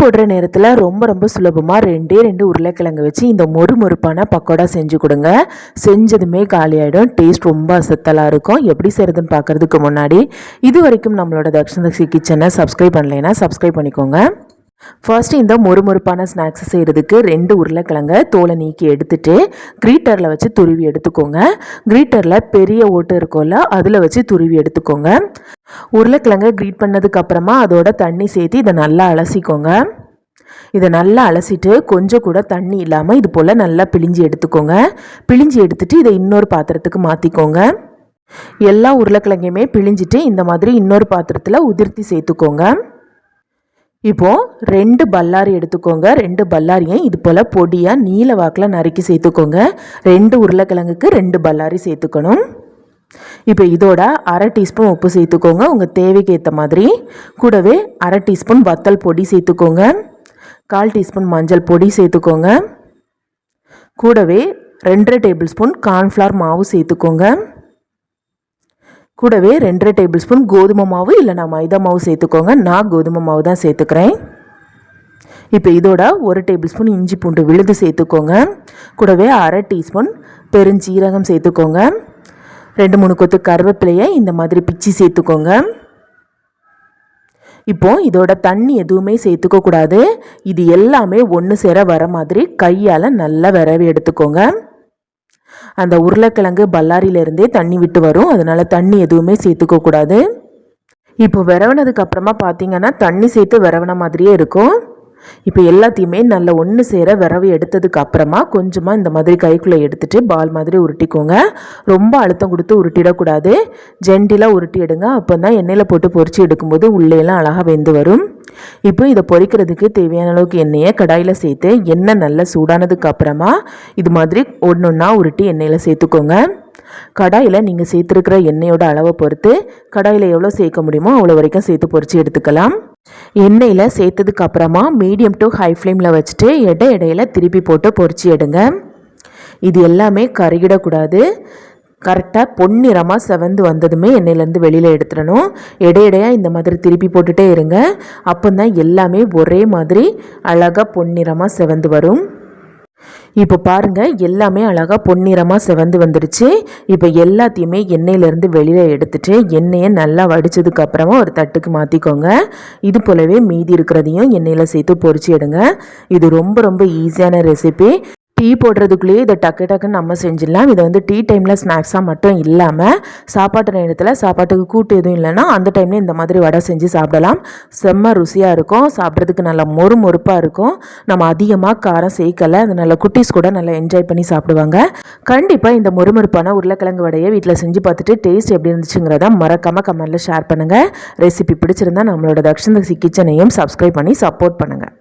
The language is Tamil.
போடுற நேரத்தில் ரொம்ப ரொம்ப சுலபமாக ரெண்டே ரெண்டு உருளைக்கிழங்கு வச்சு இந்த மொறு மொறுப்பான பக்கோடா செஞ்சு கொடுங்க. செஞ்சதுமே காலியாகிடும் டேஸ்ட் ரொம்ப அசத்தலாக இருக்கும். எப்படி செய்கிறதுன்னு பார்க்குறதுக்கு முன்னாடி இது வரைக்கும் நம்மளோட தக்ஷணதக்ஷி கிச்சனை சப்ஸ்கிரைப் பண்ணலைன்னா சப்ஸ்கிரைப் பண்ணிக்கோங்க. ஃபர்ஸ்ட்டு இந்த மொறுமொறுப்பான ஸ்நாக்ஸ் செய்கிறதுக்கு ரெண்டு உருளைக்கிழங்க தோலை நீக்கி எடுத்துட்டு கிரீட்டரில் வச்சு துருவி எடுத்துக்கோங்க. கிரீட்டரில் பெரிய ஓட்டு இருக்கும்ல அதில் வச்சு துருவி எடுத்துக்கோங்க. உருளைக்கிழங்க க்ரீட் பண்ணதுக்கப்புறமா அதோட தண்ணி சேர்த்து இதை நல்லா அலசிக்கோங்க. இதை நல்லா அலசிட்டு கொஞ்சம் கூட தண்ணி இல்லாமல் இது போல் நல்லா பிழிஞ்சு எடுத்துக்கோங்க. பிழிஞ்சு எடுத்துட்டு இதை இன்னொரு பாத்திரத்துக்கு மாற்றிக்கோங்க எல்லா உருளைக்கிழங்கையுமே பிழிஞ்சிட்டு இந்த மாதிரி இன்னொரு பாத்திரத்தில் உதிர்த்தி சேர்த்துக்கோங்க. இப்போது ரெண்டு பல்லாரி எடுத்துக்கோங்க. ரெண்டு பல்லாரியும் இது போல் பொடியாக நீல வாக்கில் நறுக்கி சேர்த்துக்கோங்க. ரெண்டு உருளைக்கிழங்குக்கு ரெண்டு பல்லாரி சேர்த்துக்கணும். இப்போ இதோட அரை டீஸ்பூன் உப்பு சேர்த்துக்கோங்க. உங்கள் தேவைக்கு ஏற்ற மாதிரி. கூடவே அரை டீஸ்பூன் வத்தல் பொடி சேர்த்துக்கோங்க. கால் டீஸ்பூன் மஞ்சள் பொடி சேர்த்துக்கோங்க. கூடவே ரெண்டரை டேபிள் ஸ்பூன் கார்ன்ஃப்ளவர் மாவு சேர்த்துக்கோங்க. கூடவே ரெண்டரை டேபிள் ஸ்பூன் கோதுமை மாவு இல்லை நான் மைதா மாவு சேர்த்துக்கோங்க. நான் கோதுமை மாவு தான் சேர்த்துக்கிறேன். இப்போ இதோட ஒரு டேபிள் ஸ்பூன் இஞ்சி பூண்டு விழுது சேர்த்துக்கோங்க. கூடவே அரை டீஸ்பூன் பெருஞ்சீரகம் சேர்த்துக்கோங்க. ரெண்டு மூணு கொத்து கருவேப்பிலையை இந்த மாதிரி பிச்சு சேர்த்துக்கோங்க. இப்போது இதோட தண்ணி எதுவுமே சேர்த்துக்க கூடாது இது எல்லாமே ஒன்று சேர வர மாதிரி கையால் நல்லா விரவி எடுத்துக்கோங்க. அந்த உருளைக்கிழங்கு பல்லாரியிலேருந்தே தண்ணி விட்டு வரும். அதனால் தண்ணி எதுவுமே சேர்த்துக்க கூடாது. இப்போ விரவனதுக்கு அப்புறமா பார்த்தீங்கன்னா தண்ணி சேர்த்து விரவன மாதிரியே இருக்கும். இப்போ எல்லாத்தையுமே நல்ல ஒன்று சேர விரவி எடுத்ததுக்கு அப்புறமா கொஞ்சமாக இந்த மாதிரி கைக்குள்ளே எடுத்துகிட்டு பால் மாதிரி உருட்டிக்கோங்க. ரொம்ப அழுத்தம் கொடுத்து உருட்டிடக்கூடாது. ஜென்டிலாக உருட்டி எடுங்க. அப்போ தான் எண்ணெயில் போட்டு பொறிச்சு எடுக்கும்போது உள்ளேலாம் அழகாக வெந்து வரும். இப்போ இதை பொறிக்கிறதுக்கு தேவையான அளவுக்கு எண்ணெயை கடாயில் சேர்த்து எண்ணெய் நல்லா சூடானதுக்கு அப்புறமா இது மாதிரி ஒன்று ஒன்றா உருட்டி எண்ணெயில் சேர்த்துக்கோங்க. கடாயில் நீங்கள் சேர்த்துருக்கிற எண்ணெயோட அளவை பொறுத்து கடாயில் எவ்வளோ சேர்க்க முடியுமோ அவ்வளோ வரைக்கும் சேர்த்து பொறிச்சு எடுத்துக்கலாம். எண்ணெயில் சேர்த்ததுக்கு அப்புறமா மீடியம் டு ஹை ஃப்ளேமில் வச்சுட்டு எடை இடையில திருப்பி போட்டு பொறிச்சு எடுங்க. இது எல்லாமே கருகிடக்கூடாது. கரெக்டாக பொன்னிறமாக செவந்து வந்ததுமே எண்ணெயிலேருந்து வெளியில் எடுத்துடணும். இடையிடையாக இந்த மாதிரி திருப்பி போட்டுகிட்டே இருங்க. அப்போ தான் எல்லாமே ஒரே மாதிரி அழகாக பொன்னிறமாக செவந்து வரும். இப்போ பாருங்கள் எல்லாமே அழகாக பொன்னிறமாக செவந்து வந்துடுச்சு இப்போ எல்லாத்தையுமே எண்ணெயிலேருந்து வெளியில் எடுத்துட்டு எண்ணெயை நல்லா வடித்ததுக்கப்புறமா ஒரு தட்டுக்கு மாற்றிக்கோங்க இது போலவே மீதி இருக்கிறதையும் எண்ணெயில் சேர்த்து பொறிச்சு எடுங்க. இது ரொம்ப ரொம்ப ஈஸியான ரெசிபி டீ போடுறதுக்குள்ளேயே இதை டக்கு டக்குன்னு நம்ம செஞ்சிடலாம். இதை வந்து டீ டைமில் ஸ்நாக்ஸாக மட்டும் இல்லாமல் சாப்பாட்டு நேரத்தில் சாப்பாட்டுக்கு கூட்டு எதுவும் இல்லைன்னா அந்த டைமில் இந்த மாதிரி வடை செஞ்சு சாப்பிடலாம். செம்ம ருசியாக இருக்கும். சாப்பிட்றதுக்கு நல்லா மொறு மொறுப்பாக இருக்கும். நம்ம அதிகமாக காரம் சேர்க்கலை. அது நல்ல குட்டீஸ் கூட நல்லா என்ஜாய் பண்ணி சாப்பிடுவாங்க. கண்டிப்பாக இந்த மொறுமொறுப்பான உருளைக்கிழங்கு வடையை வீட்டில் செஞ்சு பார்த்துட்டு டேஸ்ட் எப்படி இருந்துச்சுங்கிறத மறக்காமல் கமெண்ட்டில் ஷேர் பண்ணுங்கள் ரெசிபி பிடிச்சிருந்தா நம்மளோட தக்ஷன் கிச்சனையும் சப்ஸ்கிரைப் பண்ணி சப்போர்ட் பண்ணுங்கள்